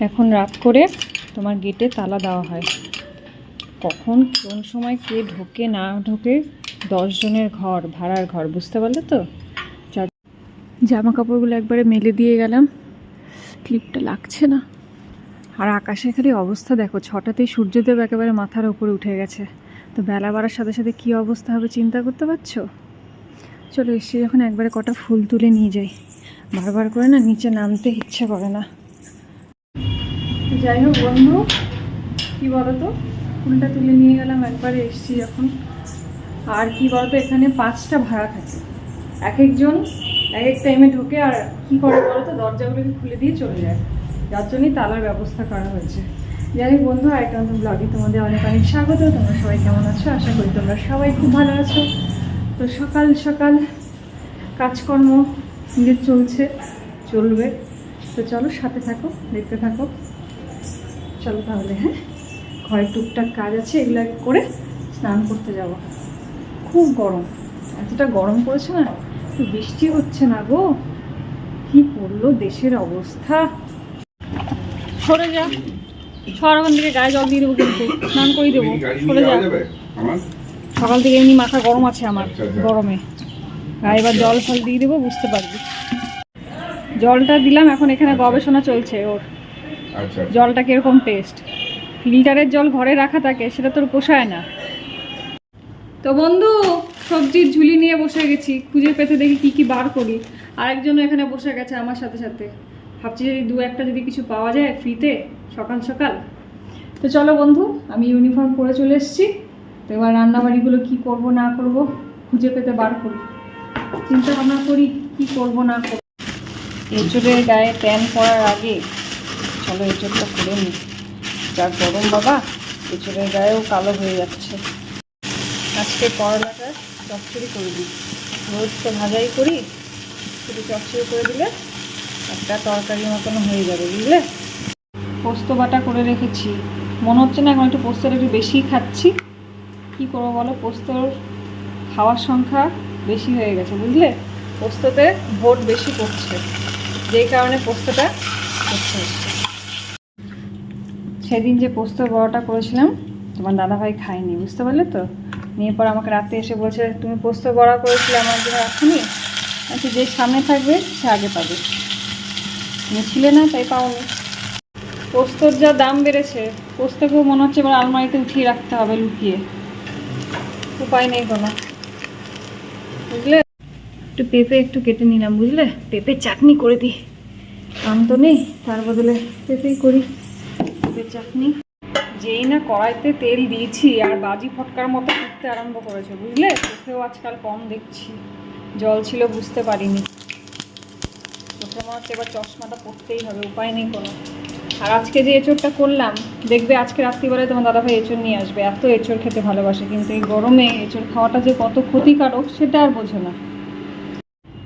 এখন রাত করে তোমার গেটে তালা দেওয়া হয়। কখন কোন সময় কে ঢোকে না ঢোকে, দশজনের ঘর, ভাড়ার ঘর, বুঝতে পারলে তো? জামা কাপড়গুলো একবারে মেলে দিয়ে গেলাম। ক্লিপটা লাগছে না। আর আকাশে খালি অবস্থা দেখো, ছটাতেই সূর্যদেব একেবারে মাথার উপরে উঠে গেছে। তো বেলা বাড়ার সাথে সাথে কী অবস্থা হবে চিন্তা করতে পারছ? চলো এসে যখন একবারে কটা ফুল তুলে নিয়ে যাই। বারবার করে না নিচে নামতে ইচ্ছে করে না। যাই হোক বন্ধু, কী বলো তো ফুলটা তুলে নিয়ে গেলাম, একবারে এসছি যখন আর কি বলতো, এখানে পাঁচটা ভাড়া থাকে। এক একজন, এক এক টাইমে ঢোকে, আর কি করে বলতো দরজাগুলোকে খুলে দিয়ে চলে যায়। যার জন্যই তালার ব্যবস্থা করা হয়েছে। যাই হোক বন্ধু নতুন ব্লগে তোমাদের অনেক অনেক স্বাগত। তোমরা সবাই কেমন আছো? আশা করি তোমরা সবাই খুব ভালো আছো। তো সকাল সকাল কাজকর্ম নিজের চলছে, চলবে। তো চলো সাথে থাকো, দেখতে থাকো। চলো তাহলে হ্যাঁ? ঘরে টুকটাক কাজ আছে এগুলো করে স্নান করতে যাব। খুব গরম। এতটা গরম পড়েছে না একটু বৃষ্টি হচ্ছে না গো। কি পড়ল দেশের অবস্থা? সরে যা। সর ওখান থেকে গায়ে জল দিয়ে দেবো কিন্তু স্নান করে দেবো। সরে যা। সকাল থেকে এমনি মাথা গরম আছে আমার আচ্ছা, আচ্ছা। গরমে। গায়ে এবার জল ফল দিয়ে দেবো বুঝতে পারবি। জলটা দিলাম এখন এখানে গবেষণা চলছে ওর। আচ্ছা জলটা কীরকম টেস্ট ফিল্টারের জল ঘরে রাখা থাকে, সেটা তোর পোষায় না। তো বন্ধু, সবজির ঝুলি নিয়ে বসে গেছি, খুঁজে পেতে দেখি কি কি বার করি। আরেকজন এখানে বসে গেছে আমার সাথে সাথে। ভাবছি যদি দু একটা যদি কিছু পাওয়া যায় ফ্রিতে সকাল সকাল। তো চলো বন্ধু, আমি ইউনিফর্ম পরে চলে এসেছি। তো এবার রান্নাবাড়িগুলো কি করব না করব, খুঁজে পেতে বার করি। চিন্তা ভাবনা করি, কি করব না করব। এঁচড়ের গায়ে প্যান পরার আগে চলো এঁচড়টা করে নিই যা গরম বাবা এঁচড়ের গায়েও কালো হয়ে যাচ্ছে। আজকে করলাটা চচ্চড়ি করে দিই। রোজ তো ভাজাই করি শুধু চচ্চড়ি করে দিলে একটা তরকারি মতন হয়ে যাবে, বুঝলে? পোস্ত বাটা করে রেখেছি। মনে হচ্ছে না এখন একটু পোস্তটা একটু বেশিই খাচ্ছি। কী করব বলো? পোস্তর খাওয়ার সংখ্যা বেশি হয়ে গেছে, বুঝলে? পোস্ততে ভোট বেশি পড়ছে। যেই কারণে পোস্তটা হচ্ছে সেদিন যে পোস্ত বড়াটা করেছিলাম, তোমার দাদাভাই খায়নি, বুঝতে পারলে তো? নিয়ে পর আমাকে রাতে এসে বলছে, তুমি পোস্ত বড়া করেছিলে আমার জন্য রাখুনি আচ্ছা যে সামনে থাকবে, সে আগে পাবে। তুমি ছিলে না, তাই পাওনি। পোস্তর যা দাম বেড়েছে, পোস্তকেও মনে হচ্ছে এবার আলমারিতে উঠিয়ে রাখতে হবে লুকিয়ে। উপায় নেই কোনো বুঝলে? একটু পেঁপে একটু কেটে নিলাম, বুঝলে? পেঁপে চাটনি করে দিই। আম তো নেই, তার বদলে পেঁপেই করি। পেঁপে চাটনি, যেই না কড়াইতে তেল দিয়েছি আর বাজি ফটকার মতো ফুটতে আরম্ভ করেছে, বুঝলে? চোখেও আজকাল কম দেখছি, জল ছিল বুঝতে পারিনি। চোখে মনে হচ্ছে এবার চশমাটা পড়তেই হবে, উপায় নেই কোনো। আর আজকে যে এঁচড়টা করলাম, দেখবে আজকে রাত্রিবেলায় তোমার দাদাভাই এঁচড় নিয়ে আসবে, এত এঁচড় খেতে ভালোবাসে, কিন্তু এই গরমে এঁচড় খাওয়াটা যে কত ক্ষতিকারক, সেটা আর বোঝে না।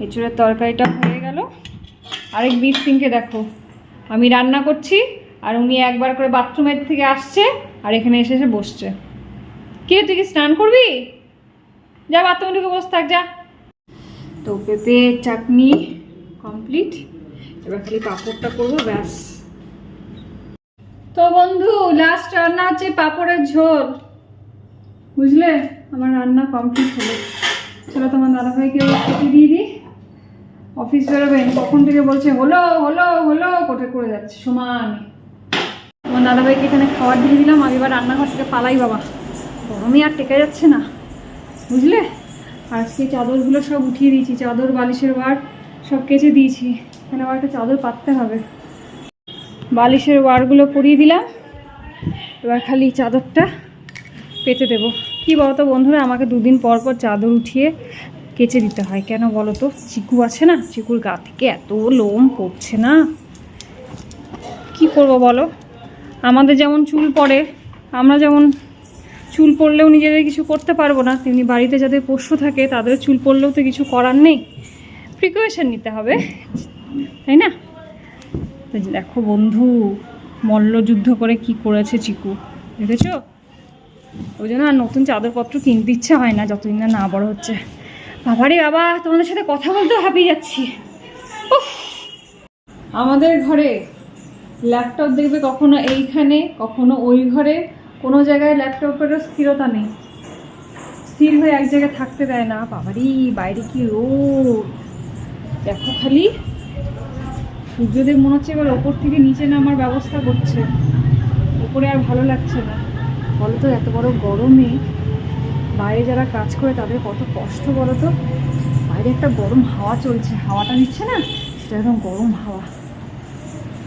এঁচড়ের তরকারিটা হয়ে গেল। আরেক বীর সিংকে দেখো। আমি রান্না করছি আর উনি একবার করে বাথরুমের থেকে আসছে আর এখানে এসে এসে বসছে। কে তুই কি স্নান করবি? যা বাথরুমে ঢুকে বসে থাক, যা। তো পেঁপে, চাটনি কমপ্লিট এবার খালি পাঁপড়টা করব, ব্যাস। তো বন্ধু লাস্ট রান্না হচ্ছে পাঁপড়ের ঝোল। বুঝলে? আমার রান্না কমপ্লিট হলো। চলো তোমার দাদাভাইকে খেতে দিয়ে দিই। অফিস বেরোবেন কখন থেকে বলছে, হলো হলো হলো, কোটে করে যাচ্ছে। সমান আমার দাদাভাইকে এখানে খাবার দিয়ে দিলাম আমি এবার রান্নাঘর থেকে পালাই বাবা। গরমে আর টেকা যাচ্ছে না, বুঝলে? আজকে চাদরগুলো সব উঠিয়ে দিয়েছি, চাদর, বালিশের বার সব কেচে দিয়েছি। এখানে আবার একটা চাদর পাততে হবে। বালিশের ওয়ারগুলো পরিয়ে দিলাম। এবার খালি চাদরটা পেতে দেবো। কি বলতো বন্ধুরা, আমাকে দুদিন পর পর চাদর উঠিয়ে কেচে দিতে হয়। কেন বলো তো? চিকু আছে না? চিকুর গা থেকে এত লোম পড়ছে না। কি করব বলো? আমাদের যেমন চুল পড়ে, আমরা যেমন চুল পড়লেও নিজেদের কিছু করতে পারব না, তেমনি বাড়িতে যাদের পোষ্য থাকে তাদের চুল পড়লেও তো কিছু করার নেই। প্রিকশন নিতে হবে, তাই না? দেখো বন্ধু মল্লযুদ্ধ করে কি করেছে চিকু, দেখেছ? ওই জন্য আর নতুন চাদরপত্র কিনতে ইচ্ছে হয় না, যতদিন না বড় হচ্ছে। বাবারে বাবা, তোমাদের সাথে কথা বলতে হাঁপিয়ে যাচ্ছি! আমাদের ঘরে ল্যাপটপ দেখবে কখনো এইখানে, কখনো ওই ঘরে। কোনো জায়গায় ল্যাপটপেরও স্থিরতা নেই। স্থির হয়ে এক জায়গায় থাকতে দেয় না। বাবারি, বাইরে কি রোদ। দেখো খালি। সূর্যদেব মনে হচ্ছে এবার ওপর থেকে নিচে নামার ব্যবস্থা করছে। ওপরে আর ভালো লাগছে না। বলো তো এত বড় গরমে বাইরে যারা কাজ করে তাদের কত কষ্ট বলো তো বাইরে একটা গরম হাওয়া চলছে। হাওয়াটা নিচ্ছে না? সেটা একদম গরম হাওয়া।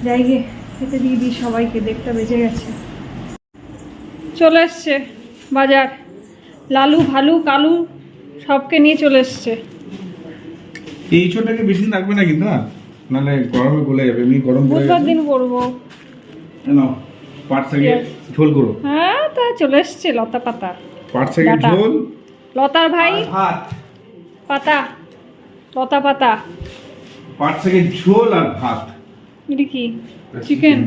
গে। খেতে দিয়ে দিই সবাইকে দেখতে বেজে গেছে। চলে এসছে বাজার। লালু ভালু কালু সবকে নিয়ে চলে এসছে। এই ছোটটাকে বেশি দিন রাখবে না? কিন্তু হ্যাঁ নাহলে গরমে গলে যাবে এমনি গরম পড়ে বুধবার দিন করব। নাও পাট Yes. ঝোল করো। হ্যাঁ তা চলে এসছে লতা পাতা। পাট ডাটা। ঝোল? লতার ভাই? ভাত। পাতা। লতা পাতা। পাট শাকের ঝোল আর ভাত। এটা কি? চিকেন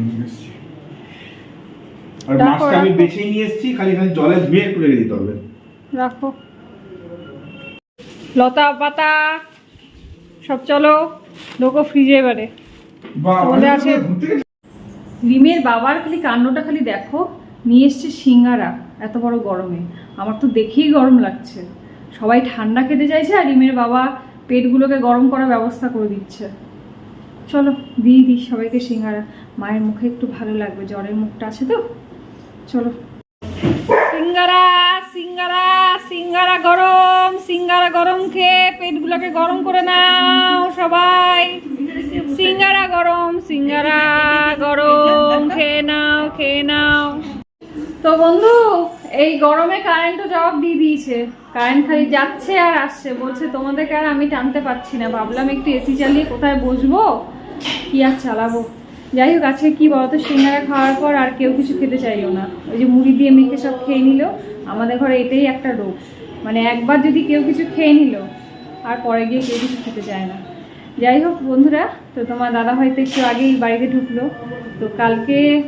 আর মাছটা আমি বেছে নিয়ে এসেছি খালি খালি জলে ধুয়ে একটু রেখে দিতে হবে। রাখো। লতা পাতা সব চলো ঢোকো ফ্রিজে এবারে। আছে? রিমের বাবার খালি কাণ্ডটা খালি দেখো নিয়ে এসছে সিঙ্গারা এত বড় গরমে। আমার তো দেখেই গরম লাগছে। সবাই ঠান্ডা খেতে চাইছে আর রিমের বাবা পেটগুলোকে গরম করার ব্যবস্থা করে দিচ্ছে। চলো, দিয়ে দিই সবাইকে সিঙ্গারা। মায়ের মুখে একটু ভালো লাগবে, জ্বরের মুখটা আছে তো? চলো। সিঙ্গারা সিঙ্গারা সিঙ্গারা গরম সিঙ্গারা গরম খেয়ে পেটগুলোকে গরম করে নাও সবাই। সিঙ্গারা গরম সিঙ্গারা গরম, খেয়ে নাও খেয়ে নাও। তো বন্ধু, এই গরমে কারেন্টও জবাব দিয়ে দিয়েছে। কারেন্ট খালি যাচ্ছে আর আসছে, বলছে তোমাদেরকে আর আমি টানতে পারছি না। ভাবলাম একটু এসি চালিয়ে কোথায় বসবো? কি আর চালাবো? যাই হোক, আজকে কি বলতো, সিঙ্গারা খাওয়ার পর আর কেউ কিছু খেতে চাইলো না। ওই যে মুড়ি দিয়ে মেখে সব খেয়ে নিল। আমাদের ঘরে এটাই একটা রোগ। মানে একবার যদি কেউ কিছু খেয়ে নিল, আর পরে গিয়ে কেউ কিছু খেতে চায় না। যাই হোক, বন্ধুরা, তো তোমার দাদা ভাই তো একটু আগেই বাড়িতে ঢুকলো। তো কালকে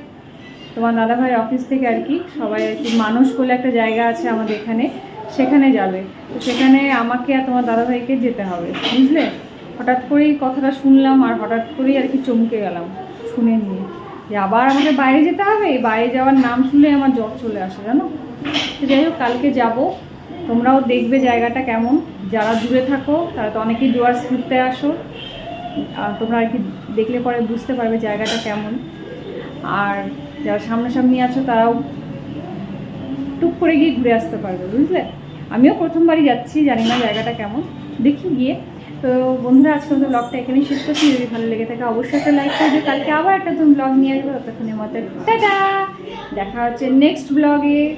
তোমার দাদাভাই অফিস থেকে আর কি সবাই আর কি মানুষ বলে একটা জায়গা আছে আমাদের এখানে, সেখানে যাবে। তো সেখানে আমাকে আর তোমার দাদাভাইকে যেতে হবে। বুঝলে? হঠাৎ করেই কথাটা শুনলাম আর হঠাৎ করেই আর কি চমকে গেলাম, শুনে নিয়ে। যে আবার আমাকে বাইরে যেতে হবে? বাইরে যাওয়ার নাম শুনলে আমার জ্বর চলে আসে, জানো? তো যাই হোক, কালকে যাব। তোমরাও দেখবে জায়গাটা কেমন। যারা দূরে থাকো, তারা তো অনেকেই ডুয়ার্স ঘুরতে আসো। আর তোমরা আর কি দেখলে পরে বুঝতে পারবে জায়গাটা কেমন। আর যারা সামনাসামনি আছো, তারাও টুক করে গিয়ে ঘুরে আসতে পারবে, বুঝলে? আমিও প্রথমবারই যাচ্ছি, জানি না জায়গাটা কেমন। দেখি গিয়ে। তো বন্ধুরা, আজকে আমাদের ব্লগটা এখানেই শেষ করছি। যদি ভালো লেগে থাকে, অবশ্যই একটা লাইক করবে কালকে আবার একটা তুমি ব্লগ নিয়ে আসব। ততক্ষণের মতো দেখা হচ্ছে নেক্সট ব্লগে